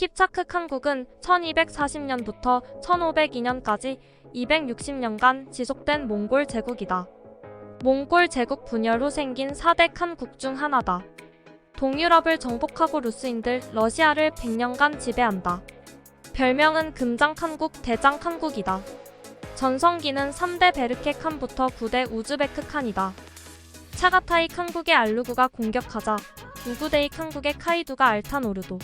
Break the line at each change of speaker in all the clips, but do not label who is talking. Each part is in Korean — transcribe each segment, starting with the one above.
킵차크 칸국은 1240년부터 1502년까지 260년간 지속된 몽골 제국이다. 몽골 제국 분열 후 생긴 4대 칸국 중 하나다. 동유럽을 정복하고 루스인들 러시아를 100년간 지배한다. 별명은 금장 칸국, 대장 칸국이다. 전성기는 3대 베르케 칸부터 9대 우즈베크 칸이다. 차가타이 칸국의 알루구가 공격하자 우구데이 칸국의 카이두가 알탄 오르도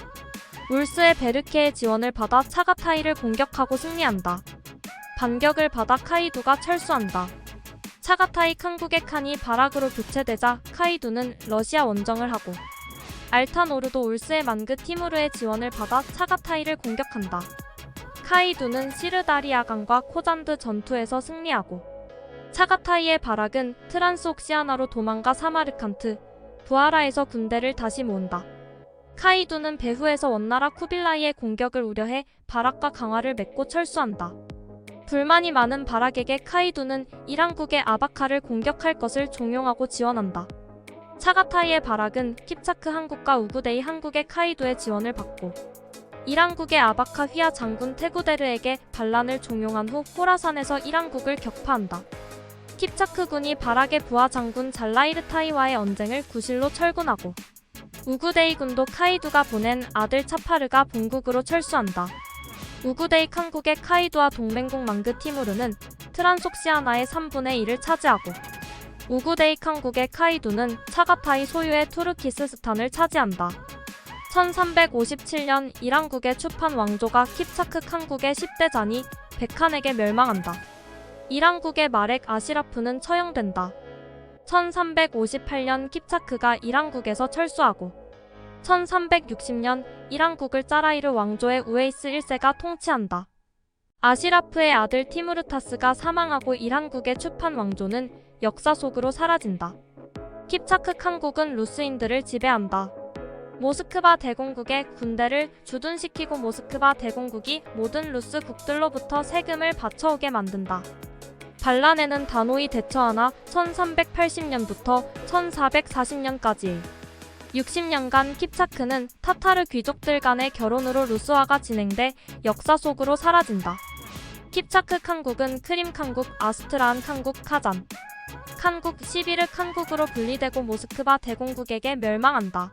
울스의 베르케의 지원을 받아 차가 타이를 공격하고 승리한다. 반격을 받아 카이두가 철수한다. 차가타이 칸국의 칸이 바락으로 교체되자 카이두는 러시아 원정을 하고 알탄 오르도 울스의 만그 티무르의 지원을 받아 차가타이를 공격한다. 카이두는 시르다리아강과 코잔드 전투에서 승리하고 차가타이의 바락은 트란스옥시아나로 도망가 사마르칸트, 부하라에서 군대를 다시 모은다. 카이두는 배후에서 원나라 쿠빌라이의 공격을 우려해 바락과 강화를 맺고 철수한다. 불만이 많은 바락에게 카이두는 이란국의 아바카를 공격할 것을 종용하고 지원한다. 차가타이의 바락은 킵차크 한국과 우구데이 한국의 카이두의 지원을 받고 이란국의 아바카 휘하 장군 테구데르에게 반란을 종용한 후 호라산에서 이란국을 격파한다. 킵차크 군이 바락의 부하 장군 잘라이르타이와의 언쟁을 구실로 철군하고 우구데이 군도 카이두가 보낸 아들 차파르가 본국으로 철수한다. 우구데이 칸국의 카이두와 동맹국 망그 티무르는 트란속시아나의 3분의 1을 차지하고 우구데이 칸국의 카이두는 차가타이 소유의 투르키스스탄을 차지한다. 1357년 이란국의 추판 왕조가 킵차크 칸국의 10대 잔이 백한에게 멸망한다. 이란국의 마렉 아시라프는 처형된다. 1358년 킵차크가 이란국에서 철수하고 1360년 이란국을 짜라이르 왕조의 우에이스 1세가 통치한다. 아시라프의 아들 티무르타스가 사망하고 이란국의 추판 왕조는 역사 속으로 사라진다. 킵차크 칸국은 루스인들을 지배한다. 모스크바 대공국의 군대를 주둔시키고 모스크바 대공국이 모든 루스 국들로부터 세금을 받쳐오게 만든다. 반란에는 단호히 대처하나 1380년부터 1440년까지 60년간 킵차크는 타타르 귀족들 간의 결혼으로 루스화가 진행돼 역사 속으로 사라진다. 킵차크 칸국은 크림 칸국, 아스트라한 칸국, 카잔 칸국 11르 칸국으로 분리되고 모스크바 대공국에게 멸망한다.